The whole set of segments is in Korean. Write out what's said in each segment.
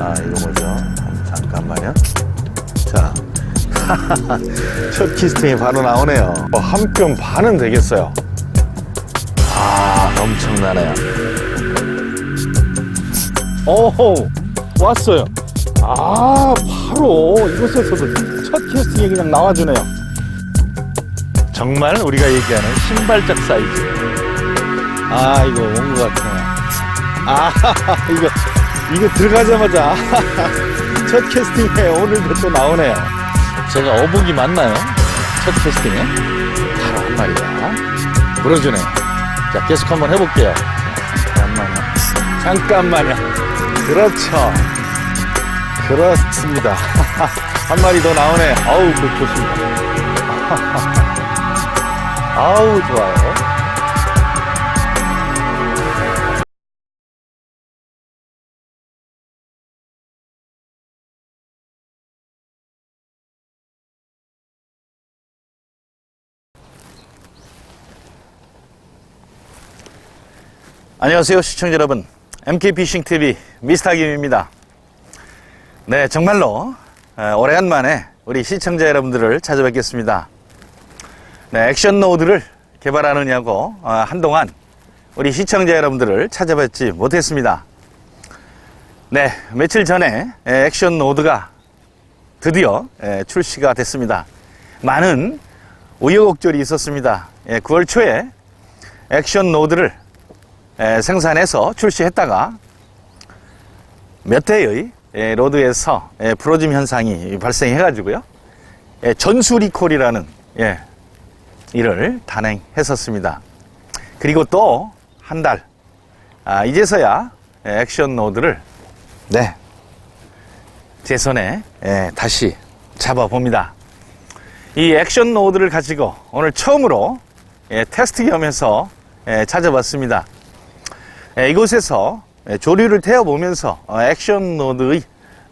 아, 이거 뭐죠? 잠깐만요. 자. 첫 키스팅이 바로 나오네요. 어, 한뼘 반은 되겠어요. 아, 엄청나네요. 오호, 왔어요. 아, 바로 이곳에서도 첫 캐스팅이 그냥 나와주네요. 정말 우리가 얘기하는 신발짝 사이즈. 아, 이거 온 것 같아요. 아, 이거, 이거 들어가자마자 첫 캐스팅에 오늘도 또 나오네요. 제가 어복이 맞나요? 첫 캐스팅에? 바로 한 마리가 물어주네요. 자, 계속 한번 해볼게요. 잠깐만요. 잠깐만요. 그렇죠. 그렇습니다. 한 마리 더 나오네. 아우, 그 좋습니다. 아우, 좋아요. 안녕하세요 시청자 여러분. MK피싱TV 미스터김입니다. 네 정말로 에, 오래간만에 우리 시청자 여러분들을 찾아뵙겠습니다. 네, 액션 노드를 개발하느냐고 어, 한동안 우리 시청자 여러분들을 찾아뵙지 못했습니다. 네 며칠 전에 에, 액션 노드가 드디어 에, 출시가 됐습니다. 많은 우여곡절이 있었습니다. 예, 9월 초에 액션 노드를 에, 생산해서 출시했다가 몇 회의 에, 로드에서 에, 프로짐 현상이 발생해가지고요. 에, 전수 리콜이라는 예, 일을 단행했었습니다. 그리고 또 한 달, 아, 이제서야 에, 액션 노드를 네, 제 손에 에, 다시 잡아봅니다. 이 액션 노드를 가지고 오늘 처음으로 예, 테스트 겸해서 예, 찾아봤습니다. 예, 이곳에서 예, 조류를 태워보면서 어, 액션 노드의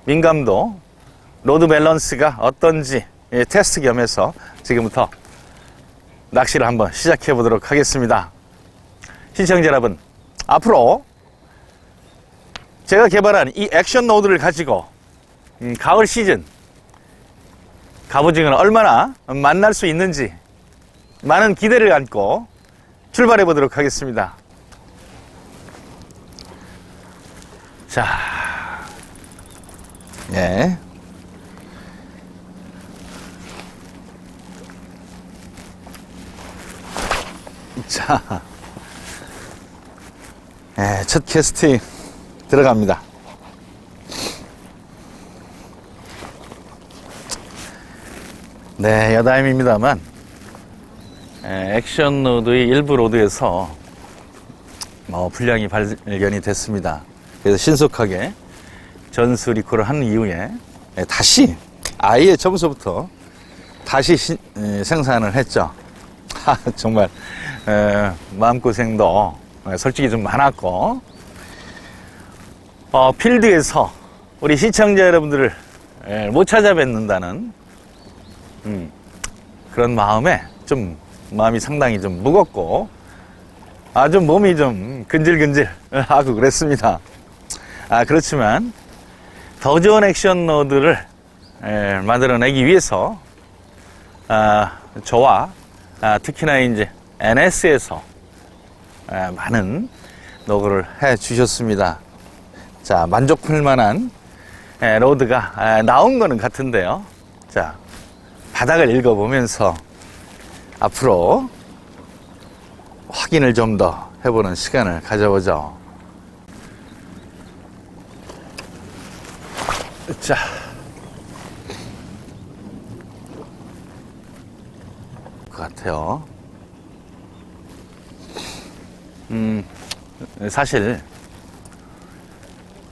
민감도, 로드 밸런스가 어떤지 예, 테스트 겸해서 지금부터 낚시를 한번 시작해 보도록 하겠습니다. 시청자 여러분, 앞으로 제가 개발한 이 액션 노드를 가지고 음, 가을 시즌 갑오징어는 얼마나 만날 수 있는지 많은 기대를 안고 출발해 보도록 하겠습니다. 자, 예. 자, 예, 첫 캐스팅 들어갑니다. 네, 여담입니다만, 예, 액션 로드의 일부 로드에서 뭐 불량이 발견이 됐습니다. 그래서 신속하게 전수 리콜을 한 이후에 예, 다시 아예 처음부터 다시 신- 에, 생산을 했죠. 하, 정말 에, 마음고생도 에, 솔직히 좀 많았고 어, 필드에서 우리 시청자 여러분들을 에, 못 찾아뵙는다는 음, 그런 마음에 좀 마음이 상당히 좀 무겁고 아주 몸이 좀 근질근질 하고 그랬습니다. 아, 그렇지만 더 좋은 액션 노드를 에, 만들어내기 위해서 아, 저와 아, 특히나 이제 NS에서 에, 많은 노고를 해 주셨습니다. 자, 만족할 만한 에, 로드가 에, 나온 거는 같은데요. 자, 바닥을 읽어보면서 앞으로 확인을 좀 더 해보는 시간을 가져보죠. 자. 것 같아요. 음, 사실,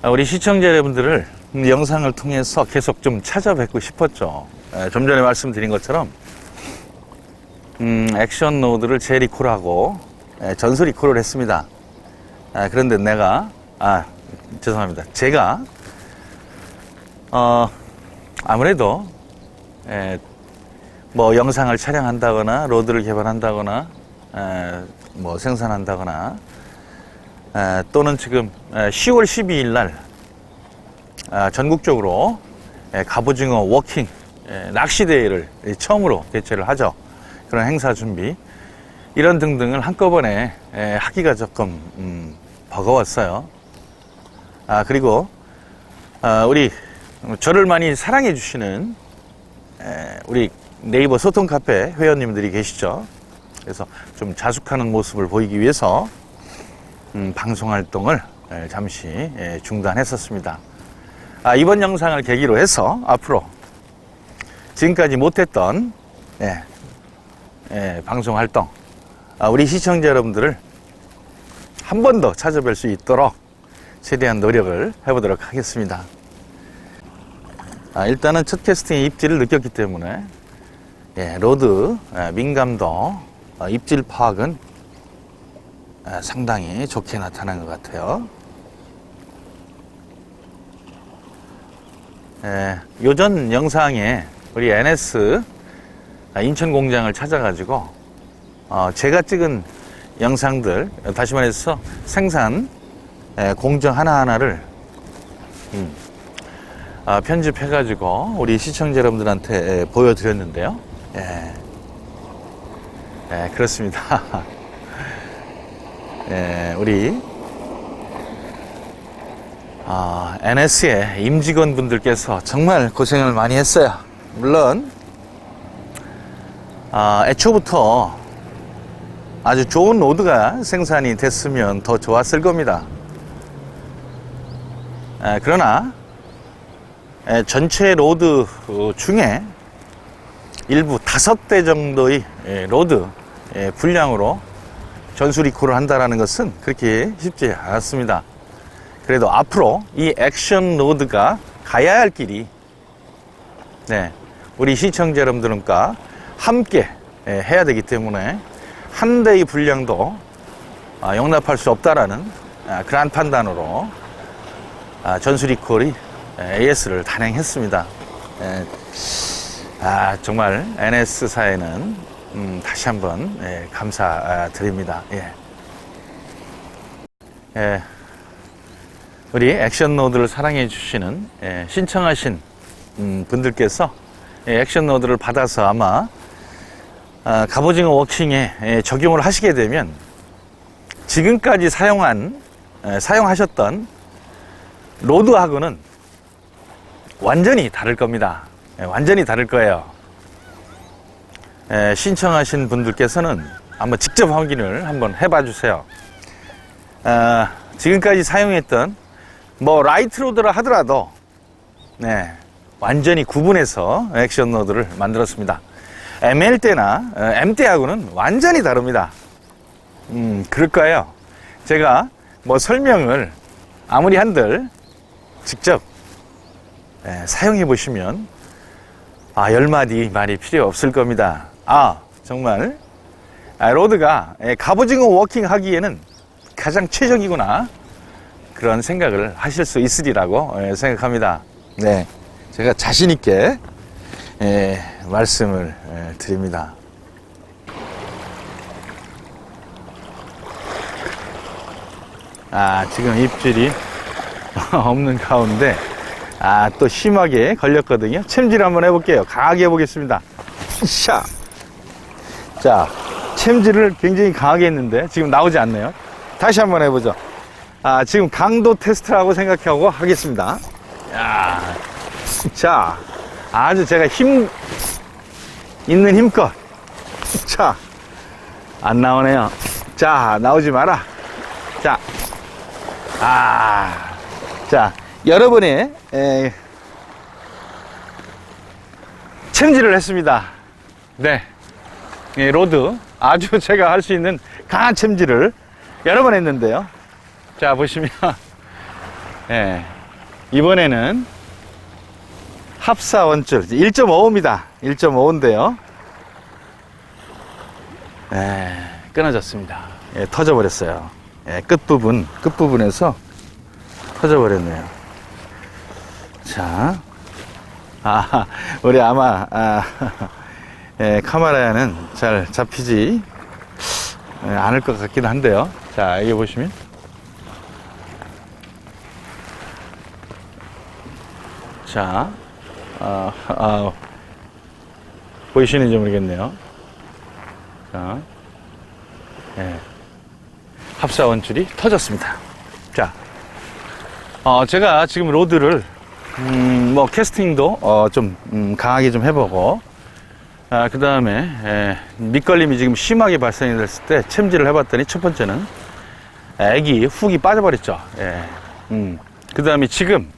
우리 시청자 여러분들을 영상을 통해서 계속 좀 찾아뵙고 싶었죠. 에, 좀 전에 말씀드린 것처럼, 음, 액션 노드를 재리콜하고, 에, 전수 리콜을 했습니다. 아, 그런데 내가, 아, 죄송합니다. 제가, 어, 아무래도, 에, 뭐 영상을 촬영한다거나 로드를 개발한다거나 에, 뭐 생산한다거나 에, 또는 지금 에, 10월 12일 날 아, 전국적으로 예, 갑오징어 워킹 예, 낚시 대회를 처음으로 개최를 하죠. 그런 행사 준비 이런 등등을 한꺼번에 예, 하기가 조금 음, 버거웠어요. 아 그리고 아, 우리 저를 많이 사랑해 주시는 에, 우리 네이버 소통 카페 회원님들이 계시죠. 그래서 좀 자숙하는 모습을 보이기 위해서 음, 방송 활동을 에, 잠시 에, 중단했었습니다. 아, 이번 영상을 계기로 해서 앞으로 지금까지 못했던 예, 예, 방송 활동 아, 우리 시청자 여러분들을 한 번 더 찾아뵐 수 있도록 최대한 노력을 해보도록 하겠습니다. 아, 일단은 첫 캐스팅의 입지를 느꼈기 때문에 예, 로드 예, 민감도 어, 입질 파악은 예, 상당히 좋게 나타난 것 같아요. 예, 요전 영상에 우리 NS 인천 공장을 찾아가지고 어, 제가 찍은 영상들 다시 말해서 생산 예, 공정 하나하나를 음, 아, 편집해가지고 우리 시청자 여러분들한테 예, 보여드렸는데요. 예, 예, 그렇습니다. 예, 우리 아, NS의 임직원 분들께서 정말 고생을 많이 했어요. 물론 아, 애초부터 아주 좋은 로드가 생산이 됐으면 더 좋았을 겁니다. 에, 그러나 에, 전체 로드 어, 중에 일부 다섯 대 정도의 에, 로드 에, 분량으로 전수 리콜을 한다는 것은 그렇게 쉽지 않았습니다. 그래도 앞으로 이 액션 로드가 가야 할 길이 네, 우리 시청자 여러분들과 함께 에, 해야 되기 때문에 한 대의 분량도 아, 용납할 수 없다라는 아, 그러한 판단으로 아, 전수 리콜이 AS를 단행했습니다. 에, 아, 정말 NS사에는 음, 다시 한번 예, 감사드립니다. 예. 예, 우리 액션 노드를 사랑해 주시는 예, 신청하신 음, 분들께서 예, 액션 노드를 받아서 아마 아, 갑오징어 워킹에 예, 적용을 하시게 되면 지금까지 사용한 예, 사용하셨던 로드하고는 완전히 다를 겁니다. 예, 완전히 다를 거예요. 예, 신청하신 분들께서는 한번 직접 확인을 한번 해봐 주세요. 아, 지금까지 사용했던 뭐 라이트 로드라 하더라도 네, 완전히 구분해서 액션 로드를 만들었습니다. ML 때나 어, M 때하고는 완전히 다릅니다. 음, 그럴까요? 제가 뭐 설명을 아무리 한들 직접 예, 사용해 보시면 아, 열 마디 말이 필요 없을 겁니다. 아, 정말 아, 로드가 예, 갑오징어 워킹 하기에는 가장 최적이구나 그런 생각을 하실 수 있으리라고 예, 생각합니다. 네, 제가 자신 있게 예, 말씀을 예, 드립니다. 아, 지금 입질이 없는 가운데 아, 또 심하게 걸렸거든요. 챔질 한번 해볼게요. 강하게 해보겠습니다. 샤. 자, 챔질을 굉장히 강하게 했는데 지금 나오지 않네요. 다시 한번 해보죠. 아, 지금 강도 테스트라고 생각하고 하겠습니다. 야, 자, 아주 제가 힘 있는 힘껏. 자, 안 나오네요. 자, 나오지 마라. 자, 아, 자, 여러분의 에, 챔질을 했습니다. 네, 예, 로드 아주 제가 할 수 있는 강한 챔질을 여러 번 했는데요. 자 보시면 예, 이번에는 합사 원줄 1.5입니다. 1.5인데요. 예, 끊어졌습니다. 예, 터져버렸어요. 예, 끝부분, 끝부분에서 터져버렸네요. 자, 아, 우리 아마, 아, 예, 카메라에는 잘 잡히지 예, 않을 것 같긴 한데요. 자, 여기 보시면. 자, 아, 아, 보이시는지 모르겠네요. 자, 예. 합사 원줄이 터졌습니다. 자, 어, 제가 지금 로드를, 음, 뭐, 캐스팅도, 어, 좀, 음, 강하게 좀 해보고, 아, 그 다음에, 밑걸림이 지금 심하게 발생이 됐을 때 챔질을 해봤더니 첫 번째는 액이 훅이 빠져버렸죠. 예. 음. 그 다음에 지금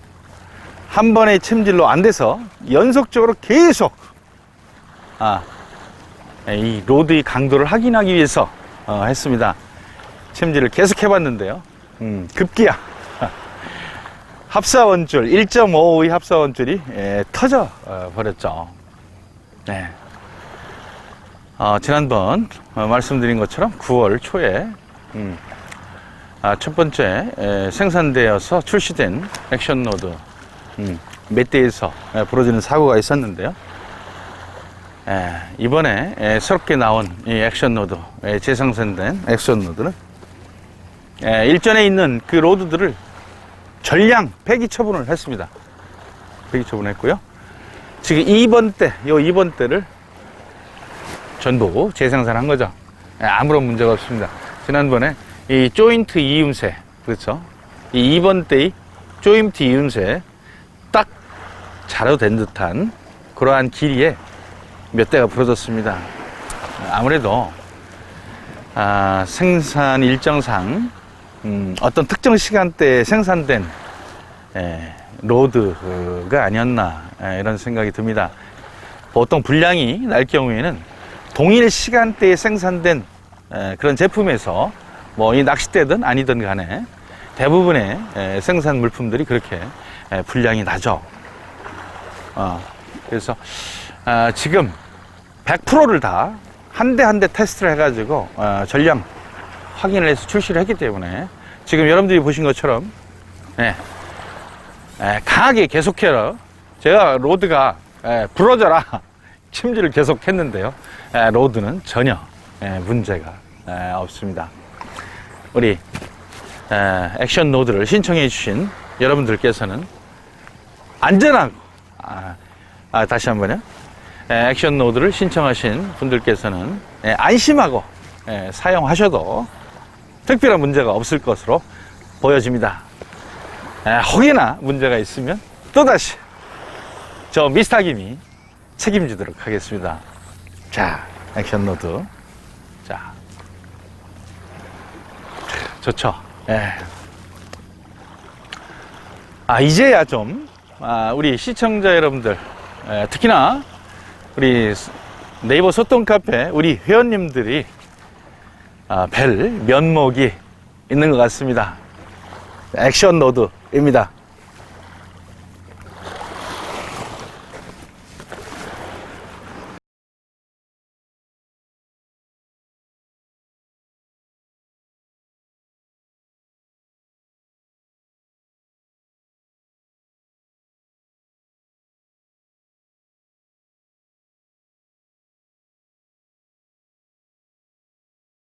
한 번의 챔질로 안 돼서 연속적으로 계속, 아, 이 로드의 강도를 확인하기 위해서 어, 했습니다. 챔질을 계속 해봤는데요. 음, 급기야. 합사원줄, 1.55의 합사원줄이 예, 터져 어, 버렸죠. 네. 어, 지난번 어, 말씀드린 것처럼 9월 초에 음, 아, 첫 번째 에, 생산되어서 출시된 액션 노드 음, 몇 대에서 에, 벌어지는 사고가 있었는데요. 에, 이번에 에, 새롭게 나온 이 액션 노드, 에, 재생산된 액션 노드는 에, 일전에 있는 그 로드들을 전량 폐기 처분을 했습니다. 폐기 처분했고요. 지금 2번 때, 요 2번 때를 전부 재생산한 거죠. 예, 아무런 문제가 없습니다. 지난번에 이 조인트 이음새, 그렇죠? 이 2번 때의 조인트 이음새 딱 자로 된 듯한 그러한 길이에 몇 대가 부러졌습니다. 아무래도 아, 생산 일정상 음, 어떤 특정 시간대에 생산된 에, 로드가 아니었나 에, 이런 생각이 듭니다. 보통 분량이 날 경우에는 동일 시간대에 생산된 에, 그런 제품에서 뭐 이 낚싯대든 아니든 간에 대부분의 에, 생산 물품들이 그렇게 에, 분량이 나죠. 어, 그래서 아, 지금 100%를 다 한 대 한 대 테스트를 해가지고 어, 전량 확인을 해서 출시를 했기 때문에 지금 여러분들이 보신 것처럼 예, 예, 강하게 계속해서 제가 로드가 예, 부러져라. 침지를 계속 했는데요. 예, 로드는 전혀 예, 문제가 예, 없습니다. 우리 예, 액션 노드를 신청해 주신 여러분들께서는 안전하고 아, 아, 다시 한번요. 예, 액션 노드를 신청하신 분들께서는 예, 안심하고 예, 사용하셔도 특별한 문제가 없을 것으로 보여집니다. 에, 혹여나 문제가 있으면 또다시 저 미스터 김이 책임지도록 하겠습니다. 자, 액션 노드. 자. 좋죠. 예. 아, 이제야 좀, 아, 우리 시청자 여러분들, 에, 특히나 우리 네이버 소통 카페 우리 회원님들이 아, 뵐 면목이 있는 것 같습니다. 액션 노드입니다.